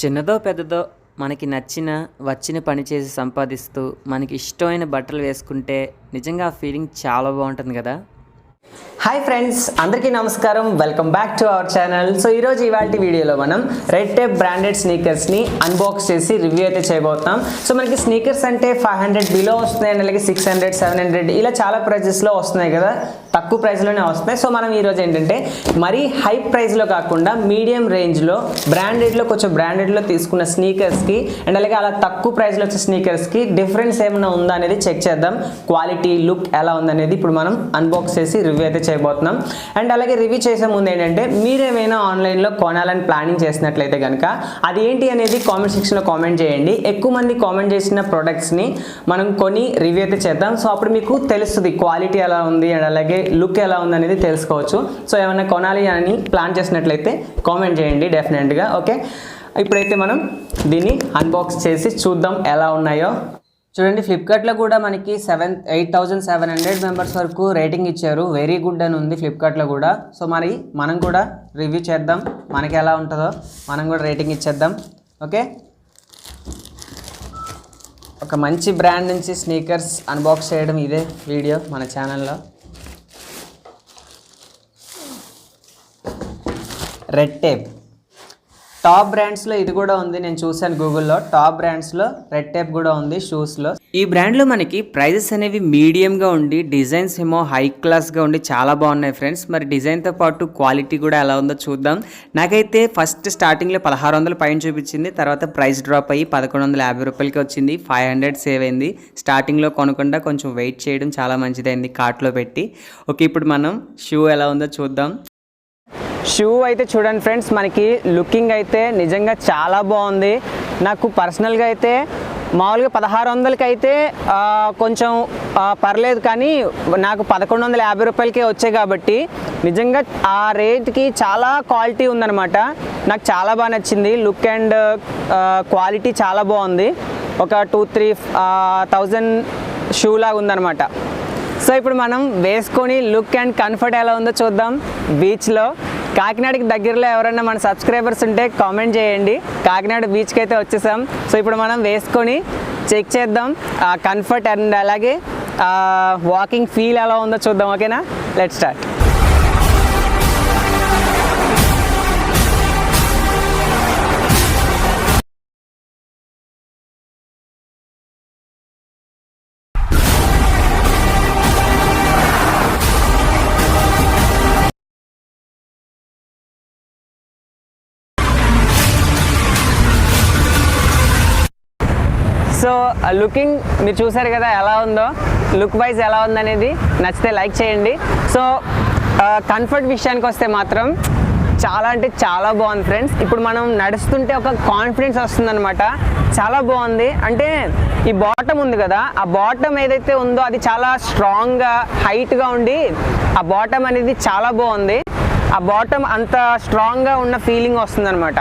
చిన్నదో పెద్దదో మనకి నచ్చిన వచ్చిన పని చేసి సంపాదిస్తూ మనకి ఇష్టమైన బట్టలు వేసుకుంటే నిజంగా ఆ ఫీలింగ్ చాలా బాగుంటుంది కదా? హాయ్ ఫ్రెండ్స్ అందరికీ నమస్కారం. Welcome back to our channel so ఈరోజు ఇవాళ వీడియోలో మనం రెడ్ టేప్ బ్రాండెడ్ స్నీకర్స్ని అన్బాక్స్ చేసి రివ్యూ అయితే చేయబోతున్నాం. సో మనకి స్నీకర్స్ అంటే ఫైవ్ హండ్రెడ్ బిలో వస్తున్నాయి అండ్ అలాగే సిక్స్ హండ్రెడ్ సెవెన్ హండ్రెడ్ ఇలా చాలా ప్రైజెస్లో వస్తున్నాయి కదా. తక్కువ ప్రైస్లోనే వస్తున్నాయి. సో మనం ఈరోజు ఏంటంటే మరీ హై ప్రైస్లో కాకుండా మీడియం రేంజ్లో బ్రాండెడ్లో కొంచెం బ్రాండెడ్లో తీసుకున్న స్నీకర్స్కి అండ్ అలాగే అలా తక్కువ ప్రైస్లో వచ్చే స్నీకర్స్కి డిఫరెన్స్ ఏమైనా ఉందా అనేది చెక్ చేద్దాం. క్వాలిటీ లుక్ ఎలా ఉందనేది ఇప్పుడు మనం అన్బాక్స్ చేసి రివ్యూ అయితే చేయబోతున్నాం. అండ్ అలాగే రివ్యూ చేసే ముందు ఏంటంటే మీరేమైనా ఆన్లైన్లో కొనాలని ప్లానింగ్ చేసినట్లయితే కనుక అది ఏంటి అనేది కామెంట్ సెక్షన్లో కామెంట్ చేయండి. ఎక్కువ మంది కామెంట్ చేసిన ప్రొడక్ట్స్ని మనం కొని రివ్యూ అయితే చేద్దాం. సో అప్పుడు మీకు తెలుస్తుంది క్వాలిటీ ఎలా ఉంది అండ్ అలాగే లుక్ ఎలా ఉంది అనేది తెలుసుకోవచ్చు. సో ఏమైనా కొనాలి అని ప్లాన్ చేసినట్లయితే కామెంట్ చేయండి డెఫినెట్గా ఓకే? ఇప్పుడైతే మనం దీన్ని అన్బాక్స్ చేసి చూద్దాం ఎలా ఉన్నాయో. చూడండి ఫ్లిప్కార్ట్లో కూడా మనకి seven eight thousand seven hundred members వరకు రేటింగ్ ఇచ్చారు. వెరీ గుడ్ అని ఉంది ఫ్లిప్కార్ట్లో కూడా. సో మరి మనం కూడా రివ్యూ చేద్దాం. మనకి ఎలా ఉంటుందో మనం కూడా రేటింగ్ ఇచ్చేద్దాం ఓకే? ఒక మంచి బ్రాండ్ నుంచి స్నీకర్స్ అన్బాక్స్ చేయడం ఇదే వీడియో మన ఛానల్లో రెడ్ టేప్. టాప్ బ్రాండ్స్లో ఇది కూడా ఉంది నేను చూశాను గూగుల్లో. టాప్ బ్రాండ్స్లో రెడ్ టేప్ కూడా ఉంది షూస్లో. ఈ బ్రాండ్లో మనకి ప్రైజెస్ అనేవి మీడియంగా ఉండి డిజైన్స్ ఏమో హై క్లాస్గా ఉండి చాలా బాగున్నాయి ఫ్రెండ్స్. మరి డిజైన్తో పాటు క్వాలిటీ కూడా ఎలా ఉందో చూద్దాం. నాకైతే ఫస్ట్ స్టార్టింగ్లో పదహారు వందల పైన చూపించింది తర్వాత ప్రైస్ డ్రాప్ అయ్యి పదకొండు వందల యాభై రూపాయలకి వచ్చింది ఫైవ్ హండ్రెడ్ సేవ్ అయింది. స్టార్టింగ్లో కొనకుండా కొంచెం వెయిట్ చేయడం చాలా మంచిదైంది కార్ట్లో పెట్టి. ఓకే ఇప్పుడు మనం షూ ఎలా ఉందో చూద్దాం. షూ అయితే చూడండి ఫ్రెండ్స్ మనకి లుకింగ్ అయితే నిజంగా చాలా బాగుంది. నాకు పర్సనల్గా అయితే మామూలుగా పదహారు వందలకి అయితే కొంచెం పర్లేదు కానీ నాకు పదకొండు వందల యాభై రూపాయలకే వచ్చాయి కాబట్టి నిజంగా ఆ రేట్కి చాలా క్వాలిటీ ఉందన్నమాట. నాకు చాలా బాగా నచ్చింది. లుక్ అండ్ క్వాలిటీ చాలా బాగుంది. ఒక టూ త్రీ థౌజండ్ షూ లాగా ఉందన్నమాట. సో ఇప్పుడు మనం వేసుకొని లుక్ అండ్ కంఫర్ట్ ఎలా ఉందో చూద్దాం. బీచ్లో కాకినాడకి దగ్గరలో ఎవరైనా మన సబ్స్క్రైబర్స్ ఉంటే కామెంట్ చేయండి. కాకినాడ బీచ్కి అయితే వచ్చేసాం. సో ఇప్పుడు మనం వేసుకొని చెక్ చేద్దాం. కంఫర్ట్ అండ్ అలాగే వాకింగ్ ఫీల్ ఎలా ఉందో చూద్దాం ఓకేనా? లెట్ స్టార్ట్ సో లుకింగ్ మీరు చూసారు కదా ఎలా ఉందో? లుక్ వైజ్ ఎలా ఉందనేది నచ్చితే లైక్ చేయండి. సో కంఫర్ట్ విషయానికి వస్తే మాత్రం చాలా అంటే చాలా బాగుంది ఫ్రెండ్స్ ఇప్పుడు మనం నడుస్తుంటే ఒక కాన్ఫిడెన్స్ వస్తుందన్నమాట. చాలా బాగుంది. అంటే ఈ బాటమ్ ఉంది కదా ఆ బాటమ్ ఏదైతే ఉందో అది చాలా స్ట్రాంగ్గా హైట్గా ఉండి ఆ బాటమ్ అనేది చాలా బాగుంది. ఆ బాటమ్ అంత స్ట్రాంగ్గా ఉన్న ఫీలింగ్ వస్తుందన్నమాట.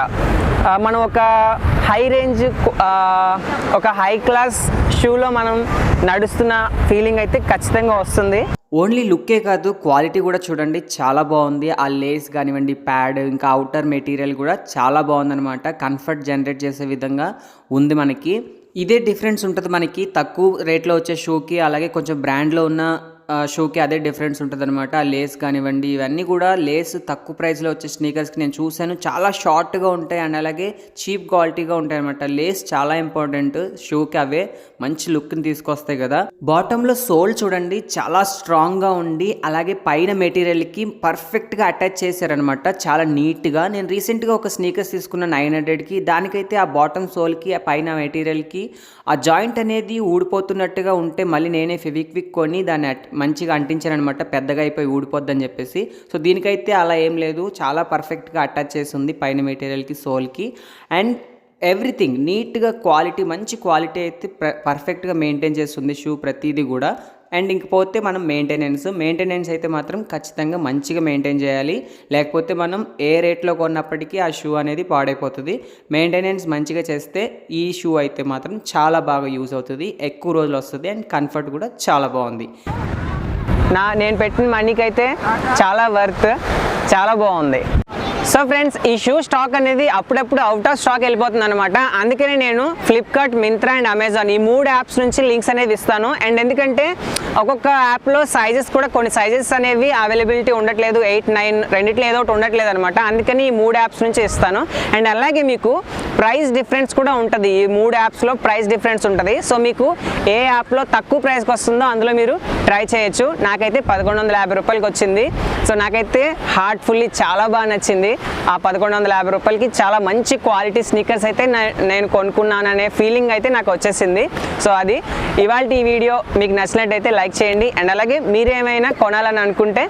మనం ఒక హై రేంజ్ ఒక హై క్లాస్ షూలో మనం నడుస్తున్న ఫీలింగ్ అయితే ఖచ్చితంగా వస్తుంది. ఓన్లీ లుక్కే కాదు క్వాలిటీ కూడా చూడండి చాలా బాగుంది. ఆ లేస్ కానివ్వండి ప్యాడ్ ఇంకా అవుటర్ మెటీరియల్ కూడా చాలా బాగుందనమాట కంఫర్ట్ జనరేట్ చేసే విధంగా ఉంది మనకి. ఇదే డిఫరెన్స్ ఉంటుంది మనకి. తక్కువ రేట్లో వచ్చే షూకి అలాగే కొంచెం బ్రాండ్లో ఉన్న షూకి అదే డిఫరెన్స్ ఉంటుంది అనమాట ఆ లేస్ కానివ్వండి ఇవన్నీ కూడా లేస్ తక్కువ ప్రైస్లో వచ్చే స్నీకర్స్కి నేను చూశాను. చాలా షార్ట్గా ఉంటాయి అండ్ అలాగే చీప్ క్వాలిటీగా ఉంటాయి అనమాట లేస్ చాలా ఇంపార్టెంట్ షూకి అవే. మంచి లుక్ని తీసుకొస్తాయి కదా. బాటంలో సోల్ చూడండి చాలా స్ట్రాంగ్గా ఉండి అలాగే పైన మెటీరియల్కి పర్ఫెక్ట్గా అటాచ్ చేశారనమాట చాలా నీట్గా. నేను రీసెంట్గా ఒక స్నీకర్స్ తీసుకున్న నైన్ హండ్రెడ్కి దానికైతే ఆ బాటమ్ సోల్కి ఆ పైన మెటీరియల్కి ఆ జాయింట్ అనేది ఊడిపోతున్నట్టుగా ఉంటే మళ్ళీ నేనే ఫెవిక్విక్ కొని దాన్ని మంచిగా అంటించాను అనమాట పెద్దగా అయిపోయి ఊడిపోద్దని చెప్పేసి. సో దీనికైతే అలా ఏం లేదు. చాలా పర్ఫెక్ట్గా అటాచ్ చేసి ఉంది పైన మెటీరియల్కి సోల్కి. అండ్ ఎవ్రీథింగ్ నీట్గా క్వాలిటీ మంచి క్వాలిటీ అయితే పర్ఫెక్ట్గా మెయింటైన్ చేస్తుంది షూ ప్రతిదీ కూడా. అండ్ ఇంకపోతే మనం మెయింటెనెన్స్. మెయింటెనెన్స్ అయితే మాత్రం ఖచ్చితంగా మంచిగా మెయింటైన్ చేయాలి. లేకపోతే మనం ఏ రేట్లో కొన్నప్పటికీ ఆ షూ అనేది పాడైపోతుంది. మెయింటెనెన్స్ మంచిగా చేస్తే ఈ షూ అయితే మాత్రం చాలా బాగా యూజ్ అవుతుంది. ఎక్కువ రోజులు వస్తుంది. అండ్ కంఫర్ట్ కూడా చాలా బాగుంది. నా నేను పెట్టిన మనీకి అయితే చాలా వర్త్ చాలా బాగుంది. సో ఫ్రెండ్స్ ఈ షూ స్టాక్ అనేది అప్పుడప్పుడు అవుట్ ఆఫ్ స్టాక్ వెళ్ళిపోతుంది అనమాట అందుకనే నేను ఫ్లిప్కార్ట్ మింత్రా అండ్ అమెజాన్ ఈ మూడు యాప్స్ నుంచి లింక్స్ అనేది ఇస్తాను. అండ్ ఎందుకంటే ఒక్కొక్క యాప్లో సైజెస్ కూడా కొన్ని సైజెస్ అనేవి అవైలబిలిటీ ఉండట్లేదు ఎయిట్ నైన్ రెండిట్లో ఏదో ఒకటి ఉండట్లేదు అనమాట అందుకని ఈ మూడు యాప్స్ నుంచి ఇస్తాను. అండ్ అలాగే మీకు ప్రైస్ డిఫరెన్స్ కూడా ఉంటుంది. ఈ మూడు యాప్స్లో ప్రైస్ డిఫరెన్స్ ఉంటుంది. సో మీకు ఏ యాప్లో తక్కువ ప్రైస్కి వస్తుందో అందులో మీరు ట్రై చేయొచ్చు. నాకైతే పదకొండు వందల యాభై రూపాయలకి వచ్చింది. సో నాకైతే హార్ట్ఫుల్లీ చాలా బాగా నచ్చింది. ఆ పదకొండు వందల యాభై రూపాయలకి చాలా మంచి క్వాలిటీ స్నీకర్స్ అయితే నేను కొనుక్కున్నాను అనే ఫీలింగ్ అయితే నాకు వచ్చేసింది. సో అది ఇవాళ ఈ వీడియో మీకు నచ్చినట్టయితే లైక్ చేయండి. అండ్ అలాగే మీరేమైనా కొనాలని అనుకుంటే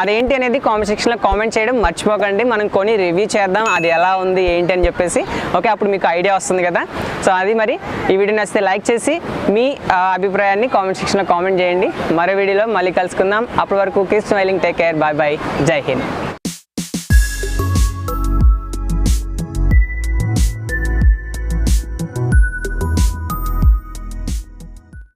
అదేంటి అనేది కామెంట్ సెక్షన్లో కామెంట్ చేయడం మర్చిపోకండి. మనం కొని రివ్యూ చేద్దాం. అది ఎలా ఉంది ఏంటి అని చెప్పేసి. ఓకే అప్పుడు మీకు ఐడియా వస్తుంది కదా. సో అది మరి ఈ వీడియో నచ్చితే లైక్ చేసి మీ అభిప్రాయాన్ని కామెంట్ సెక్షన్లో కామెంట్ చేయండి. మరో వీడియోలో మళ్ళీ కలుసుకుందాం. అప్పటి వరకు keep smiling take care bye bye. జై హింద్.